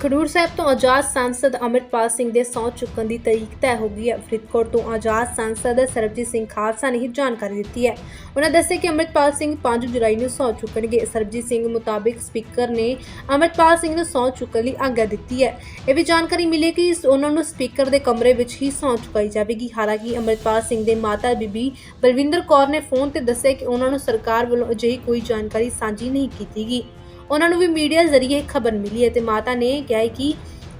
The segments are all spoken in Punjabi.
ਖਡੂਰ ਸਾਹਿਬ ਤੋਂ ਆਜ਼ਾਦ ਸੰਸਦ ਅੰਮ੍ਰਿਤਪਾਲ ਸਿੰਘ ਦੇ ਸਹੁੰ ਚੁੱਕਣ ਦੀ ਤਾਰੀਖ ਤੈਅ ਹੋ ਗਈ ਹੈ। ਫਰੀਦਕੋਟ ਤੋਂ ਆਜ਼ਾਦ ਸੰਸਦ ਸਰਬਜੀਤ ਸਿੰਘ ਖਾਲਸਾ ਨੇ ਇਹ ਜਾਣਕਾਰੀ ਦਿੱਤੀ ਹੈ। ਉਹਨਾਂ ਦੱਸਿਆ ਕਿ ਅੰਮ੍ਰਿਤਪਾਲ ਸਿੰਘ 5 ਜੁਲਾਈ ਨੂੰ ਸਹੁੰ ਚੁੱਕਣਗੇ। ਸਰਬਜੀਤ ਸਿੰਘ ਮੁਤਾਬਿਕ ਸਪੀਕਰ ਨੇ ਅੰਮ੍ਰਿਤਪਾਲ ਸਿੰਘ ਨੂੰ ਸਹੁੰ ਚੁੱਕਣ ਲਈ ਆਗਿਆ ਦਿੱਤੀ ਹੈ। ਇਹ ਵੀ ਜਾਣਕਾਰੀ ਮਿਲੀ ਕਿ ਉਹਨਾਂ ਨੂੰ ਸਪੀਕਰ ਦੇ ਕਮਰੇ ਵਿੱਚ ਹੀ ਸਹੁੰ ਚੁਕਾਈ ਜਾਵੇਗੀ। ਹਾਲਾਂਕਿ ਅੰਮ੍ਰਿਤਪਾਲ ਸਿੰਘ ਦੇ ਮਾਤਾ ਬੀਬੀ ਬਲਵਿੰਦਰ ਕੌਰ ਨੇ ਫੋਨ ਤੇ ਦੱਸਿਆ ਕਿ ਉਹਨਾਂ ਨੂੰ ਸਰਕਾਰ ਵੱਲੋਂ ਅਜਿਹੀ ਕੋਈ ਜਾਣਕਾਰੀ ਸਾਂਝੀ ਨਹੀਂ ਕੀਤੀ ਗਈ। ਉਹਨਾਂ ਨੂੰ ਵੀ ਮੀਡੀਆ ਜ਼ਰੀਏ ਖਬਰ ਮਿਲੀ ਹੈ ਤੇ ਮਾਤਾ ਨੇ ਕਿਹਾ ਹੈ ਕਿ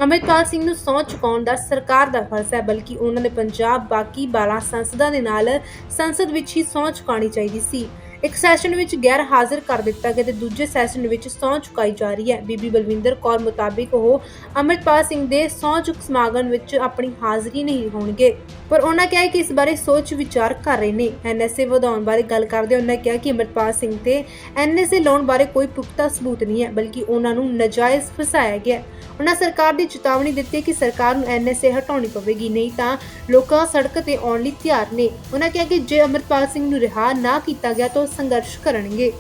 ਅੰਮ੍ਰਿਤਪਾਲ ਸਿੰਘ ਨੂੰ ਸਹੁੰ ਚੁਕਾਉਣ ਦਾ ਸਰਕਾਰ ਦਾ ਫਰਜ਼ ਹੈ, ਬਲਕਿ ਉਹਨਾਂ ਨੇ ਪੰਜਾਬ ਬਾਕੀ 12 ਸੰਸਦਾਂ ਦੇ ਨਾਲ ਸੰਸਦ ਵਿੱਚ ਹੀ ਸਹੁੰ ਚੁਕਾਉਣੀ ਚਾਹੀਦੀ ਸੀ। ਇੱਕ ਸੈਸ਼ਨ ਵਿੱਚ ਗੈਰ ਹਾਜ਼ਰ ਕਰ ਦਿੱਤਾ ਗਿਆ ਤੇ ਦੂਜੇ ਸੈਸ਼ਨ ਵਿੱਚ ਸਹੁੰ ਚੁਕਾਈ ਜਾ ਰਹੀ ਹੈ। ਬੀਬੀ ਬਲਵਿੰਦਰ ਕੌਰ ਮੁਤਾਬਿਕ ਉਹ ਅੰਮ੍ਰਿਤਪਾਲ ਸਿੰਘ ਦੇ ਸਹੁੰ ਚੁੱਕ ਸਮਾਗਮ ਵਿੱਚ ਆਪਣੀ ਹਾਜ਼ਰੀ ਨਹੀਂ ਹੋਣਗੇ। ਪਰ ਉਹਨਾਂ ਕਿਹਾ ਕਿ ਇਸ ਬਾਰੇ ਸੋਚ ਵਿਚਾਰ ਕਰ ਰਹੇ ਨੇ। ਐਨਐਸਏ ਵਧਾਉਣ ਬਾਰੇ ਗੱਲ ਕਰਦੇ ਉਹਨਾਂ ਕਿਹਾ ਕਿ ਅੰਮ੍ਰਿਤਪਾਲ ਸਿੰਘ ਤੇ ਐਨਐਸਏ ਲਾਉਣ ਬਾਰੇ ਕੋਈ ਪੁਖਤਾ ਸਬੂਤ ਨਹੀਂ ਹੈ, ਬਲਕਿ ਉਹਨਾਂ ਨੂੰ ਨਜਾਇਜ਼ ਫਸਾਇਆ ਗਿਆ ਉਹਨਾਂ ਸਰਕਾਰ ਦੀ ਚੇਤਾਵਨੀ ਦਿੱਤੀ ਕਿ ਸਰਕਾਰ ਨੂੰ ਐਨਐਸਏ ਹਟਾਉਣੀ ਪਵੇਗੀ, ਨਹੀਂ ਤਾਂ ਲੋਕਾਂ ਸੜਕ ਤੇ ਆਉਣ ਲਈ ਤਿਆਰ ਨੇ। ਉਹਨਾਂ ਕਿਹਾ ਕਿ ਜੇ ਅੰਮ੍ਰਿਤਪਾਲ ਸਿੰਘ ਨੂੰ ਰਿਹਾ ਨਾ ਕੀਤਾ ਗਿਆ ਤਾਂ ਸੰਘਰਸ਼ ਕਰਨਗੇ।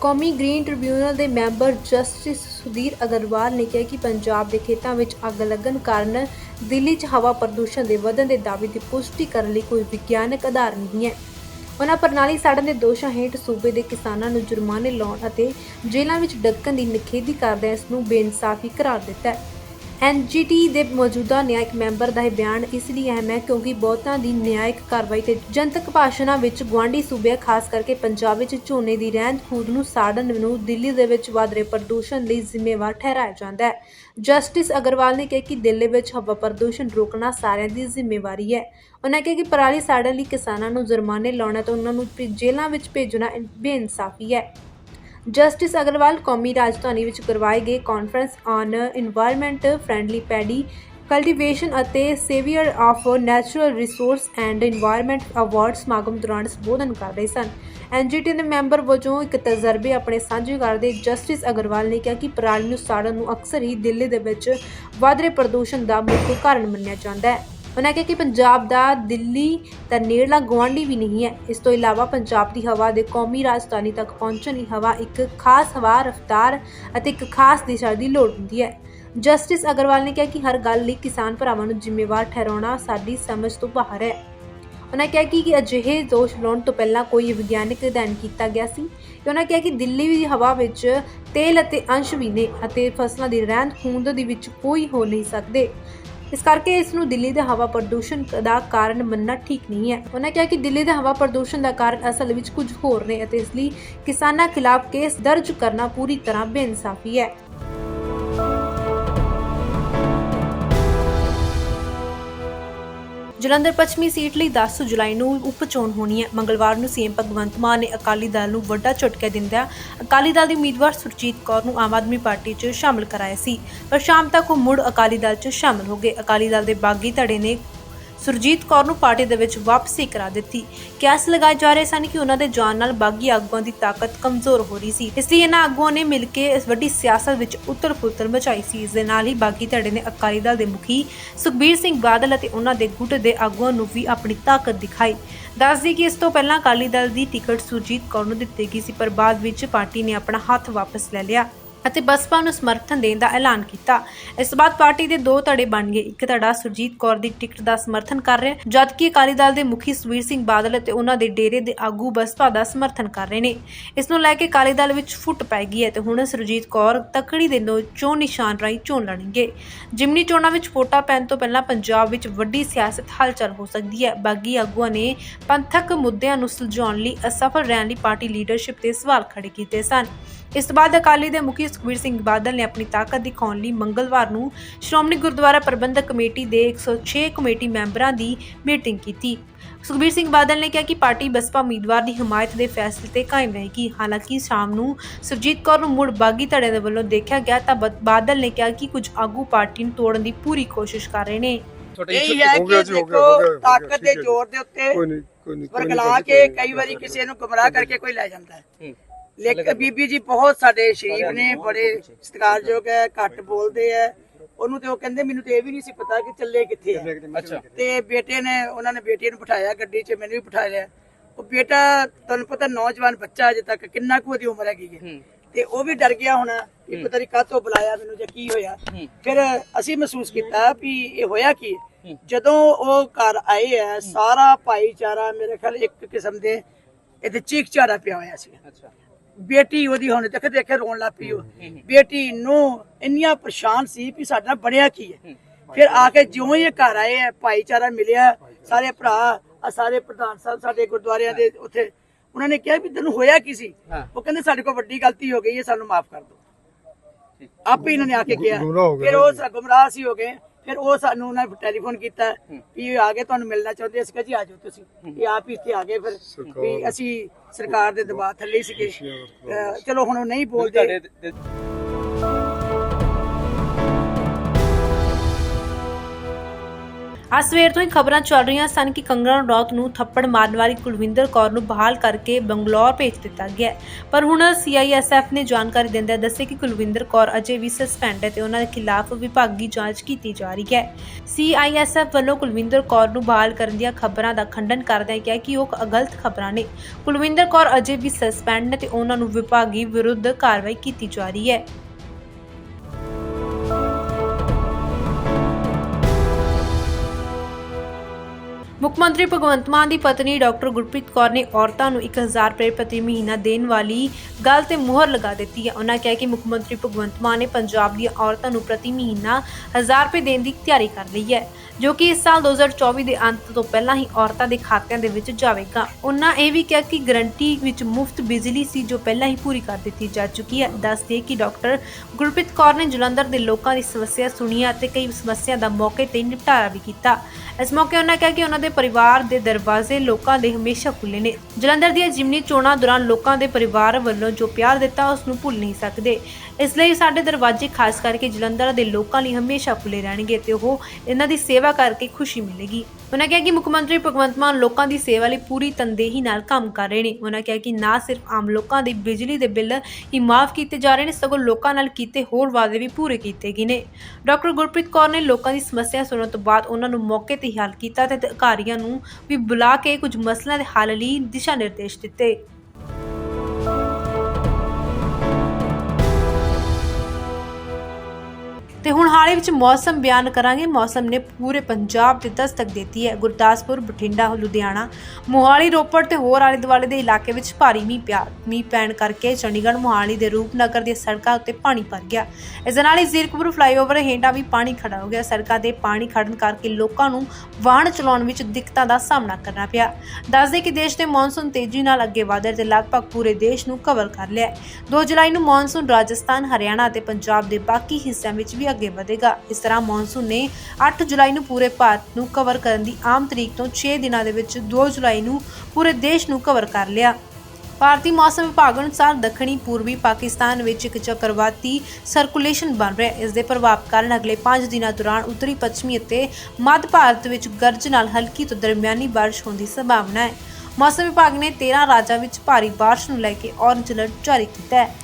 ਕੌਮੀ ਗ੍ਰੀਨ ਟ੍ਰਿਬਿਊਨਲ ਦੇ ਮੈਂਬਰ ਜਸਟਿਸ ਸੁਧੀਰ ਅਗਰਵਾਲ ਨੇ ਕਿਹਾ ਕਿ ਪੰਜਾਬ ਦੇ ਖੇਤਾਂ ਵਿੱਚ ਅੱਗ ਲੱਗਣ ਕਾਰਨ ਦਿੱਲੀ 'ਚ ਹਵਾ ਪ੍ਰਦੂਸ਼ਣ ਦੇ ਵਧਣ ਦੇ ਦਾਅਵੇ ਦੀ ਪੁਸ਼ਟੀ ਕਰਨ ਲਈ ਕੋਈ ਵਿਗਿਆਨਕ ਆਧਾਰ ਨਹੀਂ ਹੈ। ਉਹਨਾਂ ਪ੍ਰਣਾਲੀ ਸਾੜਨ ਦੇ ਦੋਸ਼ਾਂ ਹੇਠ ਸੂਬੇ ਦੇ ਕਿਸਾਨਾਂ ਨੂੰ ਜੁਰਮਾਨੇ ਲਾਉਣ ਅਤੇ ਜੇਲ੍ਹਾਂ ਵਿੱਚ ਡੱਕਣ ਦੀ ਨਿਖੇਧੀ ਕਰਦਿਆਂ ਇਸ ਨੂੰ ਬੇਇਨਸਾਫੀ ਕਰਾਰ ਦਿੱਤਾ ਹੈ। ਐਨਜੀਟੀ ਦੇ ਮੌਜੂਦਾ ਨਿਆਇਕ ਮੈਂਬਰ ਦਾ ਇਹ ਬਿਆਨ ਇਸ ਲਈ ਅਹਿਮ ਹੈ ਕਿਉਂਕਿ ਬਹੁਤਾਂ ਦੀ ਨਿਆਇਕ ਕਾਰਵਾਈ ਤੇ ਜਨਤਕ ਭਾਸ਼ਣਾਂ ਵਿੱਚ ਗੁਆਂਢੀ ਸੂਬੇ, ਖਾਸ ਕਰਕੇ ਪੰਜਾਬ ਵਿੱਚ ਝੋਨੇ ਦੀ ਰਹਿੰਦ ਖੂਦ ਨੂੰ ਸਾੜਨ ਨੂੰ ਦਿੱਲੀ ਦੇ ਵਿੱਚ ਵਧ ਰਹੇ ਪ੍ਰਦੂਸ਼ਣ ਲਈ ਜ਼ਿੰਮੇਵਾਰ ਠਹਿਰਾਇਆ ਜਾਂਦਾ ਹੈ। ਜਸਟਿਸ ਅਗਰਵਾਲ ਨੇ ਕਿਹਾ ਕਿ ਦਿੱਲੀ ਵਿੱਚ ਹਵਾ ਪ੍ਰਦੂਸ਼ਣ ਰੋਕਣਾ ਸਾਰਿਆਂ ਦੀ ਜ਼ਿੰਮੇਵਾਰੀ ਹੈ। ਉਹਨਾਂ ਕਿਹਾ ਕਿ ਪਰਾਲੀ ਸਾੜਨ ਲਈ ਕਿਸਾਨਾਂ ਨੂੰ ਜੁਰਮਾਨੇ ਲਾਉਣਾ ਤੇ ਉਹਨਾਂ ਨੂੰ ਜੇਲ੍ਹਾਂ ਵਿੱਚ ਭੇਜਣਾ ਬੇਇਨਸਾਫੀ ਹੈ। ਜਸਟਿਸ ਅਗਰਵਾਲ ਕੌਮੀ ਰਾਜਧਾਨੀ ਵਿੱਚ ਕਰਵਾਏ ਗਏ conference on environment friendly paddy cultivation ਅਤੇ saviour of natural resource and environment award ਸਮਾਗਮ ਦੌਰਾਨ ਸੰਬੋਧਨ ਕਰ ਰਹੇ ਸਨ। ਐਨਜੀਟੀ ਦੇ ਮੈਂਬਰ ਵਜੋਂ ਇੱਕ ਤਜਰਬੇ ਆਪਣੇ ਸਾਂਝੇ ਕਰਦੇ ਜਸਟਿਸ ਅਗਰਵਾਲ ਨੇ ਕਿਹਾ ਕਿ ਪਰਾਲੀ ਨੂੰ ਸਾੜਨ ਨੂੰ ਅਕਸਰ ਹੀ ਦਿੱਲੀ ਦੇ ਵਿੱਚ ਵੱਧ ਰਹੇ ਪ੍ਰਦੂਸ਼ਣ ਦਾ ਮੁੱਖ ਕਾਰਨ ਮੰਨਿਆ ਜਾਂਦਾ ਹੈ। ਉਹਨਾਂ ਕਿਹਾ ਕਿ ਪੰਜਾਬ ਦਾ ਦਿੱਲੀ ਦਾ ਨੇੜਲਾ ਗੁਆਂਢੀ ਵੀ ਨਹੀਂ ਹੈ। ਇਸ ਤੋਂ ਇਲਾਵਾ ਪੰਜਾਬ ਦੀ ਹਵਾ ਦੇ ਕੌਮੀ ਰਾਜਧਾਨੀ ਤੱਕ ਪਹੁੰਚਣ ਲਈ ਹਵਾ ਇੱਕ ਖਾਸ ਹਵਾ, ਰਫ਼ਤਾਰ ਅਤੇ ਇੱਕ ਖਾਸ ਦਿਸ਼ਾ ਦੀ ਲੋੜ ਹੁੰਦੀ ਹੈ। ਜਸਟਿਸ ਅਗਰਵਾਲ ਨੇ ਕਿਹਾ ਕਿ ਹਰ ਗੱਲ ਲਈ ਕਿਸਾਨ ਭਰਾਵਾਂ ਨੂੰ ਜ਼ਿੰਮੇਵਾਰ ਠਹਿਰਾਉਣਾ ਸਾਡੀ ਸਮਝ ਤੋਂ ਬਾਹਰ ਹੈ। ਉਹਨਾਂ ਕਿਹਾ ਕਿ ਅਜਿਹੇ ਦੋਸ਼ ਲਾਉਣ ਤੋਂ ਪਹਿਲਾਂ ਕੋਈ ਵਿਗਿਆਨਕ ਅਧਿਐਨ ਕੀਤਾ ਗਿਆ ਸੀ ਤੇ ਉਹਨਾਂ ਕਿਹਾ ਕਿ ਦਿੱਲੀ ਦੀ ਹਵਾ ਵਿੱਚ ਤੇਲ ਅਤੇ ਅੰਸ਼ ਵੀ ਨੇ ਅਤੇ ਫਸਲਾਂ ਦੀ ਰਹਿੰਦ ਖੂੰਦ ਦੇ ਵਿੱਚ ਕੋਈ ਹੋ ਨਹੀਂ ਸਕਦੇ। ਇਸ ਕਰਕੇ ਇਸ ਨੂੰ ਦਿੱਲੀ ਦੇ ਹਵਾ ਪ੍ਰਦੂਸ਼ਣ ਦਾ ਕਾਰਨ ਮੰਨਣਾ ਠੀਕ ਨਹੀਂ ਹੈ। ਉਹਨਾਂ ਕਿਹਾ ਕਿ ਦਿੱਲੀ ਦੇ ਹਵਾ ਪ੍ਰਦੂਸ਼ਣ ਦਾ ਕਾਰਨ ਅਸਲ ਵਿੱਚ ਕੁਝ ਹੋਰ ਨੇ ਅਤੇ ਇਸ ਲਈ ਕਿਸਾਨਾਂ ਖਿਲਾਫ ਕੇਸ ਦਰਜ ਕਰਨਾ ਪੂਰੀ ਤਰ੍ਹਾਂ ਬੇਇਨਸਾਫੀ ਹੈ। ਜਲੰਧਰ ਪੱਛਮੀ ਸੀਟ ਲਈ 10 ਜੁਲਾਈ ਨੂੰ ਉਪ ਚੋਣ ਹੋਣੀ ਹੈ। ਮੰਗਲਵਾਰ ਨੂੰ ਸੀਐਮ ਭਗਵੰਤ ਮਾਨ ਨੇ ਅਕਾਲੀ ਦਲ ਨੂੰ ਵੱਡਾ ਝਟਕਾ ਦਿੰਦਿਆਂ ਅਕਾਲੀ ਦਲ ਦੀ ਉਮੀਦਵਾਰ ਸੁਰਜੀਤ ਕੌਰ ਨੂੰ ਆਮ ਆਦਮੀ ਪਾਰਟੀ 'ਚ ਸ਼ਾਮਲ ਕਰਾਇਆ ਸੀ। ਪਰ ਸ਼ਾਮ ਤੱਕ ਉਹ ਮੁੜ ਅਕਾਲੀ ਦਲ 'ਚ ਸ਼ਾਮਲ ਹੋ ਗਏ। ਅਕਾਲੀ ਦਲ ਦੇ ਬਾਗੀ ਧੜੇ ਨੇ ਸੁਰਜੀਤ ਕੌਰ ਨੂੰ ਪਾਰਟੀ ਦੇ ਵਿੱਚ ਵਾਪਸੀ ਕਰਾ ਦਿੱਤੀ। ਕਿਆਸ ਲਗਾਏ ਜਾ ਰਹੇ ਸਨ ਕਿ ਉਹਨਾਂ ਦੇ ਜਾਣ ਨਾਲ ਬਾਗੀ ਆਗੂਆਂ ਦੀ ਤਾਕਤ ਕਮਜ਼ੋਰ ਹੋ ਰਹੀ ਸੀ। ਇਸ ਲਈ ਇਹਨਾਂ ਆਗੂਆਂ ਨੇ ਮਿਲ ਕੇ ਇਸ ਵੱਡੀ ਸਿਆਸਤ ਵਿੱਚ ਉਤਲ-ਫੁਤਲ ਮਚਾਈ ਸੀ। ਇਸ ਦੇ ਨਾਲ ਹੀ ਬਾਗੀ ਧੜੇ ਨੇ ਅਕਾਲੀ ਦਲ ਦੇ ਮੁਖੀ ਸੁਖਬੀਰ ਸਿੰਘ ਬਾਦਲ ਅਤੇ ਉਹਨਾਂ ਦੇ ਗੁੱਟ ਦੇ ਆਗੂਆਂ ਨੂੰ ਵੀ ਆਪਣੀ ਤਾਕਤ ਦਿਖਾਈ। ਦੱਸਦੀ ਕਿ ਇਸ ਤੋਂ ਪਹਿਲਾਂ ਅਕਾਲੀ ਦਲ ਦੀ ਟਿਕਟ ਸੁਰਜੀਤ ਕੌਰ ਨੂੰ ਦਿੱਤੀ ਗਈ ਸੀ, ਪਰ ਬਾਅਦ ਵਿੱਚ ਪਾਰਟੀ ਨੇ ਆਪਣਾ ਹੱਥ ਵਾਪਸ ਲੈ ਲਿਆ। ਅਤੇ ਬਸਪਾ ਨੂੰ ਸਮਰਥਨ ਦੇਣ ਦਾ ਐਲਾਨ ਕੀਤਾ। ਇਸ ਤੋਂ ਬਾਅਦ ਪਾਰਟੀ ਦੇ ਦੋ ਧੜੇ ਬਣ ਗਏ। ਇੱਕ ਧੜਾ ਸੁਰਜੀਤ ਕੌਰ ਦੀ ਟਿਕਟ ਦਾ ਸਮਰਥਨ ਕਰ ਰਿਹਾ ਜਦਕਿ ਅਕਾਲੀ ਦਲ ਦੇ ਮੁਖੀ ਸੁਖਬੀਰ ਸਿੰਘ ਬਾਦਲ ਅਤੇ ਉਹਨਾਂ ਦੇ ਡੇਰੇ ਦੇ ਆਗੂ ਬਸਪਾ ਦਾ ਸਮਰਥਨ ਕਰ ਰਹੇ ਨੇ। ਇਸ ਨੂੰ ਲੈ ਕੇ ਅਕਾਲੀ ਦਲ ਵਿੱਚ ਫੁੱਟ ਪੈ ਗਈ ਹੈ ਤੇ ਹੁਣ ਸੁਰਜੀਤ ਕੌਰ ਤਕੜੀ ਦੇ ਨੋ ਚੋਣ ਨਿਸ਼ਾਨ ਰਾਹੀਂ ਚੋਣ ਲੜਨਗੇ। ਜਿਮਨੀ ਚੋਣਾਂ ਵਿੱਚ ਵੋਟਾਂ ਪੈਣ ਤੋਂ ਪਹਿਲਾਂ ਪੰਜਾਬ ਵਿੱਚ ਵੱਡੀ ਸਿਆਸਤ ਹਲਚਲ ਹੋ ਸਕਦੀ ਹੈ। ਬਾਗੀ ਆਗੂਆਂ ਨੇ ਪੰਥਕ ਮੁੱਦਿਆਂ ਨੂੰ ਸੁਲਝਾਉਣ ਲਈ ਅਸਫਲ ਰਹਿਣ ਲਈ ਪਾਰਟੀ ਲੀਡਰਸ਼ਿਪ ਤੇ ਸਵਾਲ ਖੜੇ ਕੀਤੇ ਸਨ। ਇਸ ਤੋਂ ਬਾਅਦ ਅਕਾਲੀ ਦੇ ਮੁਖੀ ਸੁਖਬੀਰ ਸਿੰਘ ਬਾਦਲ ਨੇ ਆਪਣੀ ਤਾਕਤ ਦਿਖਾਉਣ ਲਈ ਮੰਗਲਵਾਰ ਨੂੰ ਸ਼੍ਰੋਮਣੀ ਗੁਰਦੁਆਰਾ ਪ੍ਰਬੰਧਕ ਕਮੇਟੀ ਦੇ 106 ਕਮੇਟੀ ਮੈਂਬਰਾਂ ਦੀ ਮੀਟਿੰਗ ਕੀਤੀ। ਸੁਖਬੀਰ ਸਿੰਘ ਬਾਦਲ ਨੇ ਕਿਹਾ ਕਿ ਪਾਰਟੀ ਬਸਪਾ ਉਮੀਦਵਾਰ ਦੀ ਹਮਾਇਤ ਦੇ ਫੈਸਲੇ ਤੇ ਕਾਇਮ ਰਹੇਗੀ। ਹਾਲਾਂਕਿ ਸ਼ਾਮ ਨੂੰ ਸੁਰਜੀਤ ਕੌਰ ਨੂੰ ਮੁੜ ਬਾਗੀ ਧੜੇ ਦੇ ਵੱਲੋਂ ਦੇਖਿਆ ਗਿਆ ਤਾਂ ਬਦ- ਬਾਦਲ ਨੇ ਕਿਹਾ ਕਿ ਕੁਝ ਆਗੂ ਪਾਰਟੀ ਨੂੰ ਤੋੜਨ ਦੀ ਪੂਰੀ ਕੋਸ਼ਿਸ਼ ਕਰ ਰਹੇ ਨੇ। ਇਹ ਹੈ ਕਿ ਦੇਖੋ ਤਾਕਤ ਦੇ। ਜ਼ੋਰ ਦੇ ਉੱਤੇ ਕੋਈ ਨਹੀਂ ਕੋਈ ਨਹੀਂ ਵਰਗਲਾ ਕੇ ਕਈ ਵਾਰੀ ਕਿਸੇ ਨੂੰ ਗੁੰਮਰਾਹ ਕਰਕੇ ਕੋਈ ਲੈ ਜਾਂਦਾ ਹੈ। ਲੇਕਿਨ ਬੀਬੀ ਜੀ ਬਹੁਤ ਸਾਡੇ ਸ਼ਰੀਫ ਨੇ ਬੜੇ ਸਤਿਕਾਰਯੋਗ ਹੈ ਘੱਟ ਬੋਲਦੇ ਹੈ। ਉਹਨੂੰ ਤੇ ਉਹ ਕਹਿੰਦੇ ਮੈਨੂੰ ਤੇ ਇਹ ਵੀ ਨਹੀਂ ਸੀ ਪਤਾ ਕਿ ਚੱਲੇ ਕਿੱਥੇ ਤੇ ਬੇਟੇ ਨੇ ਉਹਨਾਂ ਨੇ ਬੇਟੀ ਨੂੰ ਬਿਠਾਇਆ ਗੱਡੀ 'ਚ ਮੈਨੂੰ ਵੀ ਬਿਠਾ ਲਿਆ। ਉਹ ਬੇਟਾ ਤੁਹਾਨੂੰ ਪਤਾ ਨੌਜਵਾਨ ਬੱਚਾ ਅਜੇ ਤੱਕ ਕਿੰਨਾ ਕੁ ਉਹਦੀ ਉਮਰ ਹੈਗੀ ਹੈ। ਤੇ ਉਹ ਵੀ ਡਰ ਗਿਆ ਹੋਣਾ ਕਿ ਪਤਾ ਨਹੀਂ ਕਾਹਤੋਂ ਬੁਲਾਇਆ ਮੈਨੂੰ ਜਾਂ ਕੀ ਹੋਇਆ। ਫਿਰ ਅਸੀਂ ਮਹਿਸੂਸ ਕੀਤਾ ਵੀ ਇਹ ਹੋਇਆ ਕੀ। ਜਦੋਂ ਉਹ ਘਰ ਆਏ ਆ ਸਾਰਾ ਭਾਈਚਾਰਾ ਮੇਰੇ ਖਿਆਲ ਇੱਕ ਕਿਸਮ ਦੇ ਇਹਦੇ ਚੀਕ ਝਾੜਾ ਪਿਆ ਹੋਇਆ ਸੀ। ਅੱਛਾ। ਬੇਟੀ ਉਹਦੀ ਹੁਣ ਦੇਖ ਦੇਖੇ ਰੋਣ ਲੱਗ ਪਈ ਉਹ। ਬੇਟੀ ਨੂੰ ਇੰਨੀਆਂ ਪਰੇਸ਼ਾਨ ਸੀ ਵੀ ਸਾਡਾ ਬਣਿਆ ਕੀ ਹੈ। ਫਿਰ ਆ ਕੇ ਜਿਉਂ ਹੀ ਇਹ ਘਰ ਆਏ ਆ ਭਾਈਚਾਰਾ ਮਿਲਿਆ ਸਾਰੇ ਭਰਾ ਆ ਸਾਰੇ ਪ੍ਰਧਾਨ ਸਾਹਿਬ ਸਾਡੇ ਗੁਰਦੁਆਰਿਆਂ ਦੇ ਉੱਥੇ। ਉਹਨਾਂ ਨੇ ਕਿਹਾ ਵੀ ਤੈਨੂੰ ਹੋਇਆ ਕੀ ਸੀ? ਉਹ ਕਹਿੰਦੇ ਸਾਡੇ ਕੋਲ ਵੱਡੀ ਗਲਤੀ ਹੋ ਗਈ ਹੈ ਸਾਨੂੰ ਮਾਫ ਕਰ ਦਿਓ। ਆਪੇ ਇਹਨਾਂ ਨੇ ਆ ਕੇ ਕਿਹਾ। ਫਿਰ ਉਹ ਗੁੰਮਰਾਹ ਸੀ ਹੋ ਗਏ। ਫਿਰ ਉਹ ਸਾਨੂੰ ਉਹਨਾਂ ਨੇ ਟੈਲੀਫੋਨ ਕੀਤਾ ਵੀ ਆ ਗਏ ਤੁਹਾਨੂੰ ਮਿਲਣਾ ਚਾਹੁੰਦੇ ਅਸੀਂ ਕਿਹਾ ਜੀ ਆ ਜਾਓ ਤੁਸੀਂ। ਇਹ ਆਪ ਹੀ ਇੱਥੇ ਆ ਗਏ ਫਿਰ ਵੀ ਅਸੀਂ ਸਰਕਾਰ ਦੇ ਦਬਾਅ ਥੱਲੇ ਸੀਗੇ। ਚਲੋ ਹੁਣ ਉਹ ਨਹੀਂ ਬੋਲਦੇ। ਅੱਜ ਸਵੇਰ ਤੋਂ ਹੀ ਖਬਰਾਂ ਚੱਲ ਰਹੀਆਂ ਸਨ ਕਿ ਕੰਗਣਾ ਰਣੌਤ ਨੂੰ ਥੱਪੜ ਮਾਰਨ ਵਾਲੀ ਕੁਲਵਿੰਦਰ ਕੌਰ ਨੂੰ ਬਹਾਲ ਕਰਕੇ ਬੰਗਲੌਰ ਭੇਜ ਦਿੱਤਾ ਗਿਆ ਪਰ ਹੁਣ ਸੀਆਈਐਸਐਫ ਨੇ ਜਾਣਕਾਰੀ ਦਿੰਦਿਆਂ ਦੱਸਿਆ ਕਿ ਕੁਲਵਿੰਦਰ ਕੌਰ ਅਜੇ ਵੀ ਸਸਪੈਂਡ ਹੈ ਤੇ ਉਹਨਾਂ ਦੇ ਖਿਲਾਫ ਵਿਭਾਗੀ ਜਾਂਚ ਕੀਤੀ ਜਾ ਰਹੀ ਹੈ। ਸੀਆਈਐਸਐਫ ਵੱਲੋਂ ਕੁਲਵਿੰਦਰ ਕੌਰ ਨੂੰ ਬਹਾਲ ਕਰਨ ਦੀਆਂ ਖਬਰਾਂ ਦਾ ਖੰਡਨ ਕਰਦਿਆਂ ਕਿਹਾ ਕਿ ਉਹ ਗਲਤ ਖਬਰਾਂ ਨੇ। ਕੁਲਵਿੰਦਰ ਕੌਰ ਅਜੇ ਵੀ ਸਸਪੈਂਡ ਨੇ ਤੇ ਉਹਨਾਂ ਨੂੰ ਵਿਭਾਗੀ ਵਿਰੁੱਧ ਕਾਰਵਾਈ ਕੀਤੀ ਜਾ ਰਹੀ ਹੈ। ਮੁੱਖ ਮੰਤਰੀ ਭਗਵੰਤ ਮਾਨ ਦੀ ਪਤਨੀ ਡਾਕਟਰ ਗੁਰਪ੍ਰੀਤ ਕੌਰ ਨੇ ਔਰਤਾਂ ਨੂੰ 1000 ਰੁਪਏ ਪ੍ਰਤੀ ਮਹੀਨਾ ਦੇਣ ਵਾਲੀ ਗੱਲ ਤੇ ਮੁਹਰ ਲਗਾ ਦਿੱਤੀ ਹੈ। ਉਹਨਾਂ ਕਿਹਾ ਕਿ ਮੁੱਖ ਮੰਤਰੀ ਭਗਵੰਤ ਮਾਨ ਨੇ ਪੰਜਾਬ ਦੀਆਂ ਔਰਤਾਂ ਨੂੰ ਪ੍ਰਤੀ ਮਹੀਨਾ 1000 ਰੁਪਏ ਦੇਣ ਦੀ ਤਿਆਰੀ ਕਰ ਲਈ ਹੈ, ਜੋ ਕਿ ਇਸ ਸਾਲ 2024 ਦੇ ਅੰਤ ਤੋਂ ਪਹਿਲਾਂ ਹੀ ਔਰਤਾਂ ਦੇ ਖਾਤਿਆਂ ਦੇ ਵਿੱਚ ਜਾਵੇਗਾ। ਉਹਨਾਂ ਇਹ ਵੀ ਕਿਹਾ ਕਿ ਗਰੰਟੀ ਵਿੱਚ ਮੁਫਤ ਬਿਜਲੀ ਸੀ, ਜੋ ਪਹਿਲਾਂ ਹੀ ਪੂਰੀ ਕਰ ਦਿੱਤੀ ਜਾ ਚੁੱਕੀ ਹੈ। ਦੱਸਦੇ ਕਿ ਡਾਕਟਰ ਗੁਰਪ੍ਰੀਤ ਕੌਰ ਨੇ ਜਲੰਧਰ ਦੇ ਲੋਕਾਂ ਦੀ ਸਮੱਸਿਆ ਸੁਣੀ ਅਤੇ ਕਈ ਸਮੱਸਿਆ ਦਾ ਮੌਕੇ ਤੇ ਨਿਪਟਾਰਾ ਵੀ ਕੀਤਾ। ਇਸ ਮੌਕੇ ਉਹਨਾਂ ਕਿਹਾ ਕਿ ਉਹਨਾਂ ਦੇ ਪਰਿਵਾਰ ਦੇ ਦਰਵਾਜ਼ੇ ਲੋਕਾਂ ਦੇ ਹਮੇਸ਼ਾ ਖੁੱਲੇ ਨੇ। ਜਲੰਧਰ ਦੀਆਂ ਜਿਮਨੀ ਚੋਣਾਂ ਦੌਰਾਨ ਲੋਕਾਂ ਦੇ ਪਰਿਵਾਰ ਵੱਲੋਂ ਜੋ ਪਿਆਰ ਦਿੱਤਾ ਉਸ ਨੂੰ ਭੁੱਲ ਨਹੀਂ ਸਕਦੇ। ਇਸ ਲਈ ਸਾਡੇ ਦਰਵਾਜ਼ੇ, ਖਾਸ ਕਰਕੇ ਜਲੰਧਰ ਦੇ ਲੋਕਾਂ ਲਈ ਹਮੇਸ਼ਾ ਖੁੱਲੇ ਰਹਿਣਗੇ ਤੇ ਉਹ ਇਹਨਾਂ ਦੀ ਸੇਵਾ ਕਰਕੇ ਖੁਸ਼ੀ ਮਿਲੇਗੀ। ਉਹਨਾਂ ਕਿਹਾ ਕਿ ਮੁੱਖ ਮੰਤਰੀ ਭਗਵੰਤ ਮਾਨ ਲੋਕਾਂ ਦੀ ਸੇਵਾ ਲਈ ਪੂਰੀ ਤਨਦੇਹੀ ਨਾਲ ਕੰਮ ਕਰ ਰਹੇ ਨੇ। ਉਹਨਾਂ ਕਿਹਾ ਕਿ ਨਾ ਸਿਰਫ ਆਮ ਲੋਕਾਂ ਦੇ ਬਿਜਲੀ ਦੇ ਬਿੱਲ ਹੀ ਮਾਫ ਕੀਤੇ ਜਾ ਰਹੇ ਨੇ, ਸਗੋਂ ਲੋਕਾਂ ਨਾਲ ਕੀਤੇ ਹੋਰ ਵਾਅਦੇ ਵੀ ਪੂਰੇ ਕੀਤੇ ਗਏ ਨੇ। ਡਾਕਟਰ ਗੁਰਪ੍ਰੀਤ ਕੌਰ ਨੇ ਲੋਕਾਂ ਦੀ ਸਮੱਸਿਆ ਸੁਣਨ ਤੋਂ ਬਾਅਦ ਉਹਨਾਂ ਨੂੰ ਮੌਕੇ ਤੇ ਹੀ ਹੱਲ ਕੀਤਾ ਤੇ ਅਧਿਕਾਰੀਆਂ ਨੂੰ ਵੀ ਬੁਲਾ ਕੇ ਕੁਝ ਮਸਲਿਆਂ ਦੇ ਹੱਲ ਲਈ ਦਿਸ਼ਾ ਨਿਰਦੇਸ਼ ਦਿੱਤੇ। ਤੇ ਹੁਣ ਹਾਲ ਹੀ ਵਿੱਚ ਮੌਸਮ ਬਿਆਨ ਕਰਾਂਗੇ। ਮੌਸਮ ਨੇ ਪੂਰੇ ਪੰਜਾਬ ਤੇ ਦਸਤਕ ਦਿੱਤੀ ਹੈ। ਗੁਰਦਾਸਪੁਰ, ਬਠਿੰਡਾ, ਲੁਧਿਆਣਾ, ਮੋਹਾਲੀ, ਰੋਪੜ ਤੇ ਹੋਰ ਆਲੇ ਦੁਆਲੇ ਦੇ ਇਲਾਕੇ ਵਿੱਚ ਭਾਰੀ ਮੀਂਹ ਪਿਆ। ਮੀਂਹ ਪੈਣ ਕਰਕੇ ਚੰਡੀਗੜ੍ਹ, ਮੋਹਾਲੀ ਦੇ ਰੂਪਨਗਰ ਦੀਆਂ ਸੜਕਾਂ ਉੱਤੇ ਪਾਣੀ ਭਰ ਗਿਆ। ਇਸ ਦੇ ਨਾਲ ਹੀ ਜ਼ੀਰਕਪੁਰ ਫਲਾਈਓਵਰ ਹੇਠਾਂ ਵੀ ਪਾਣੀ ਖੜਾ ਹੋ ਗਿਆ। ਸੜਕਾਂ ਦੇ ਪਾਣੀ ਖੜਨ ਕਰਕੇ ਲੋਕਾਂ ਨੂੰ ਵਾਹਨ ਚਲਾਉਣ ਵਿੱਚ ਦਿੱਕਤਾਂ ਦਾ ਸਾਹਮਣਾ ਕਰਨਾ ਪਿਆ। ਦੱਸਦੇ ਕਿ ਦੇਸ਼ ਦੇ ਮੌਨਸੂਨ ਤੇਜ਼ੀ ਨਾਲ ਅੱਗੇ ਵਧ ਰਿਹਾ ਤੇ ਲਗਭਗ ਪੂਰੇ ਦੇਸ਼ ਨੂੰ ਕਵਰ ਕਰ ਲਿਆ ਹੈ। 2 ਜੁਲਾਈ ਨੂੰ ਮੌਨਸੂਨ ਰਾਜਸਥਾਨ, ਹਰਿਆਣਾ ਅਤੇ ਪੰਜਾਬ ਦੇ ਬਾਕੀ ਹਿੱਸਿਆਂ ਵਿੱਚ ਵੀ ਅੱਗੇ ਵਧੇਗਾ। ਇਸ ਤਰ੍ਹਾਂ ਮੌਨਸੂਨ ਨੇ 8 ਜੁਲਾਈ ਨੂੰ ਪੂਰੇ ਭਾਰਤ ਨੂੰ ਕਵਰ ਕਰਨ ਦੀ ਆਮ ਤਰੀਕ ਤੋਂ 6 ਦਿਨਾਂ ਦੇ ਵਿੱਚ 2 ਜੁਲਾਈ ਨੂੰ ਪੂਰੇ ਦੇਸ਼ ਨੂੰ ਕਵਰ ਕਰ ਲਿਆ। ਭਾਰਤੀ ਮੌਸਮ ਵਿਭਾਗ ਅਨੁਸਾਰ ਦੱਖਣੀ, ਪੂਰਬੀ ਪਾਕਿਸਤਾਨ ਵਿੱਚ ਇੱਕ ਚੱਕਰਵਾਤੀ ਸਰਕੂਲੇਸ਼ਨ ਬਣ ਰਿਹਾ ਹੈ। ਇਸ ਦੇ ਪ੍ਰਭਾਵ ਕਾਰਨ ਅਗਲੇ 5 ਦਿਨਾਂ ਦੌਰਾਨ ਉੱਤਰੀ, ਪੱਛਮੀ ਅਤੇ ਮੱਧ ਭਾਰਤ ਵਿੱਚ ਗਰਜ ਨਾਲ ਹਲਕੀ ਤੋਂ ਦਰਮਿਆਨੀ ਬਾਰਿਸ਼ ਹੋਣ ਦੀ ਸੰਭਾਵਨਾ ਹੈ। ਮੌਸਮ ਵਿਭਾਗ ਨੇ 13 ਰਾਜਾਂ ਵਿੱਚ ਭਾਰੀ ਬਾਰਿਸ਼ ਨੂੰ ਲੈ ਕੇ ਔਰੰਜ ਅਲਰਟ ਜਾਰੀ ਕੀਤਾ ਹੈ।